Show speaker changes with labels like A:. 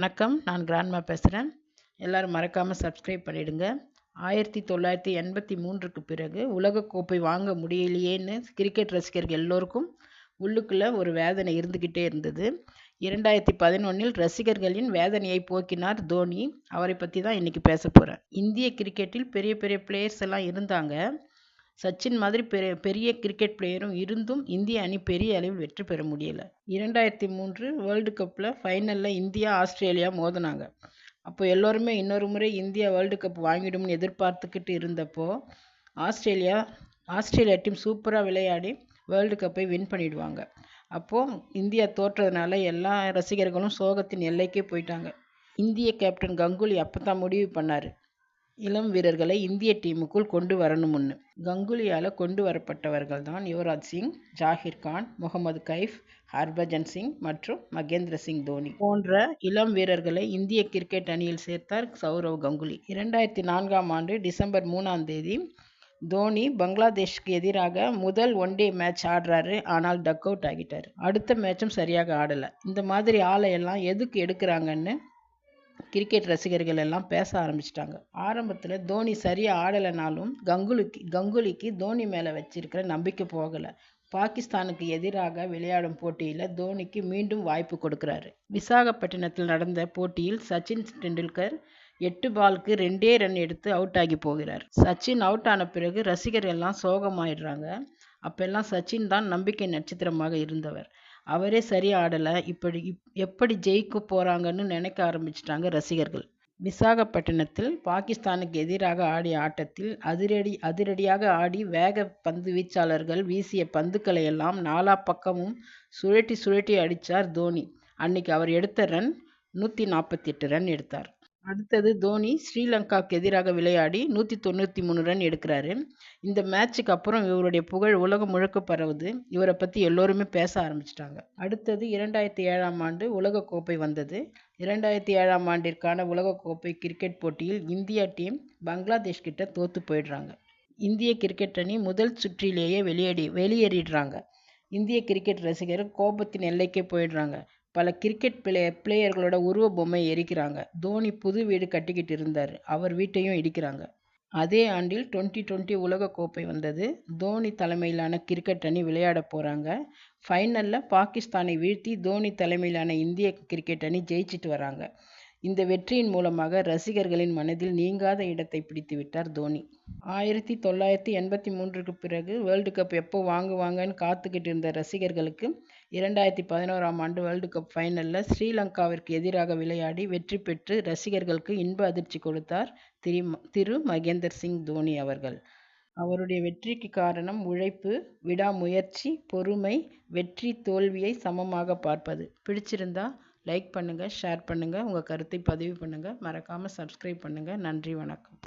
A: வணக்கம். நான் கிராண்ட்மா பேசுகிறேன் எல்லோரும் மறக்காமல் சப்ஸ்கிரைப் பண்ணிடுங்க. ஆயிரத்தி தொள்ளாயிரத்தி எண்பத்தி மூன்றுக்கு பிறகு உலகக்கோப்பை வாங்க முடியலையேன்னு கிரிக்கெட் ரசிகர்கள் எல்லோருக்கும் உள்ளுக்குள்ளே ஒரு வேதனை இருந்துக்கிட்டே இருந்தது. இரண்டாயிரத்தி பதினொன்றில் ரசிகர்களின் வேதனையை போக்கினார் தோனி. அவரை பற்றி தான் இன்றைக்கி பேச போகிறேன் இந்திய கிரிக்கெட்டில் பெரிய பெரிய பிளேயர்ஸ் எல்லாம் இருந்தாங்க. சச்சின் மாதிரி பெரிய பெரிய கிரிக்கெட் பிளேயரும் இருந்தும் இந்திய அணி பெரிய அளவில் வெற்றி பெற முடியலை. இரண்டாயிரத்தி மூன்று வேர்ல்டு கப்பில் ஃபைனலில் இந்தியா ஆஸ்திரேலியா மோதினாங்க. அப்போ எல்லோருமே இன்னொரு முறை இந்தியா வேர்ல்டு கப் வாங்கிடும்னு எதிர்பார்த்துக்கிட்டு இருந்தப்போ ஆஸ்திரேலியா ஆஸ்திரேலியா டீம் சூப்பராக விளையாடி வேர்ல்டு கப்பை வின் பண்ணிடுவாங்க. அப்போது இந்தியா தோற்றதுனால எல்லா ரசிகர்களும் சோகத்தின் எல்லைக்கே போயிட்டாங்க. இந்திய கேப்டன் கங்குலி அப்போ தான் முடிவு பண்ணார். இளம் வீரர்களை இந்திய டீமுக்குள் கொண்டு வரணும்னு. கங்குலியால் கொண்டு வரப்பட்டவர்கள் தான் யுவராஜ் சிங் ஜாகிர் கான் முகமது கைஃப் ஹர்பஜன் சிங் மற்றும் மகேந்திர சிங் தோனி. போன்ற இளம் வீரர்களை இந்திய கிரிக்கெட் அணியில் சேர்த்தார் சௌரவ் கங்குலி. இரண்டாயிரத்தி நான்காம் ஆண்டு டிசம்பர் மூணாம் தேதி தோனி பங்களாதேஷ்க்கு எதிராக முதல் ஒன் டே மேட்ச் ஆடுறாரு. ஆனால் டக் அவுட் ஆகிட்டார். அடுத்த மேட்சும் சரியாக ஆடலை. இந்த மாதிரி ஆளை எல்லாம் எதுக்கு எடுக்கிறாங்கன்னு கிரிக்கெட் ரசிகர்கள் எல்லாம் பேச ஆரம்பிச்சிட்டாங்க. ஆரம்பத்தில் தோனி சரியாக ஆடலைனாலும் கங்குலிக்கு கங்குலிக்கு தோனி மேலே வச்சிருக்கிற நம்பிக்கை போகலை. பாகிஸ்தானுக்கு எதிராக விளையாடும் போட்டியில் தோனிக்கு மீண்டும் வாய்ப்பு கொடுக்குறாரு. விசாகப்பட்டினத்தில் நடந்த போட்டியில் சச்சின் டெண்டுல்கர் எட்டு பாலுக்கு ரெண்டே ரன் எடுத்து அவுட் ஆகி போகிறார். சச்சின் அவுட் ஆன பிறகு ரசிகர் எல்லாம் சோகமாயிடுறாங்க. அப்பெல்லாம் சச்சின் தான் நம்பிக்கை நட்சத்திரமாக இருந்தவர். அவரே சரியாக ஆடலை இப்படி எப்படி ஜெயிக்க போகிறாங்கன்னு நினைக்க ஆரம்பிச்சிட்டாங்க ரசிகர்கள். விசாகப்பட்டினத்தில் பாகிஸ்தானுக்கு எதிராக ஆடிய ஆட்டத்தில் அதிரடி அதிரடியாக ஆடி வேக பந்து வீச்சாளர்கள் வீசிய பந்துக்களை எல்லாம் நாலா பக்கமும் சுழட்டி சுழட்டி அடித்தார் தோனி. அன்னைக்கு அவர் எடுத்த ரன் நூற்றி நாற்பத்தி எட்டு ரன் எடுத்தார். அடுத்தது தோனி ஸ்ரீலங்காவுக்கு எதிராக விளையாடி நூற்றி தொண்ணூற்றி மூணு ரன் எடுக்கிறாரு. இந்த மேட்சுக்கு அப்புறம் இவருடைய புகழ் உலகம் முழுக்க பரவுது. இவரை பற்றி எல்லோருமே பேச ஆரம்பிச்சிட்டாங்க. அடுத்தது இரண்டாயிரத்தி ஏழாம் ஆண்டு உலகக்கோப்பை வந்தது. இரண்டாயிரத்தி ஏழாம் ஆண்டிற்கான உலகக்கோப்பை கிரிக்கெட் போட்டியில் இந்தியா டீம் பங்களாதேஷ் கிட்ட தோற்று போயிடுறாங்க. இந்திய கிரிக்கெட் அணி முதல் சுற்றிலேயே வெளியேறி வெளியேறிடுறாங்க. இந்திய கிரிக்கெட் ரசிகர் கோபத்தின் எல்லைக்கே போயிடுறாங்க. பல கிரிக்கெட் பிளே பிளேயர்களோட உருவ பொம்மை எரிக்கிறாங்க. தோனி புது வீடு கட்டிக்கிட்டு இருந்தார். அவர் வீட்டையும் இடிக்கிறாங்க. அதே ஆண்டில் டுவெண்ட்டி டுவெண்ட்டி உலகக்கோப்பை வந்தது. தோனி தலைமையிலான கிரிக்கெட் அணி விளையாட போகிறாங்க ஃபைனலில் பாகிஸ்தானை வீழ்த்தி தோனி தலைமையிலான இந்திய கிரிக்கெட் அணி ஜெயிச்சிட்டு வராங்க. இந்த வெற்றியின் மூலமாக ரசிகர்களின் மனதில் நீங்காத இடத்தை பிடித்து விட்டார் தோனி. ஆயிரத்தி தொள்ளாயிரத்தி எண்பத்தி மூன்றுக்கு பிறகு வேர்ல்டு கப் எப்போ வாங்குவாங்கன்னு காத்துக்கிட்டு இருந்த ரசிகர்களுக்கு இரண்டாயிரத்தி பதினோராம் ஆண்டு வேர்ல்டு கப் ஃபைனலில் ஸ்ரீலங்காவிற்கு எதிராக விளையாடி வெற்றி பெற்று ரசிகர்களுக்கு இன்ப அதிர்ச்சி கொடுத்தார் திரு திரு மகேந்தர் சிங் தோனி அவர்கள். அவருடைய வெற்றிக்கு காரணம் உழைப்பு விடாமுயற்சி பொறுமை வெற்றி தோல்வியை சமமாக பார்ப்பது. பிடிச்சிருந்தா லைக் பண்ணுங்கள் ஷேர் பண்ணுங்கள் உங்கள் கருத்தை பதிவு பண்ணுங்கள் மறக்காமல் சப்ஸ்கிரைப் பண்ணுங்கள் நன்றி வணக்கம்.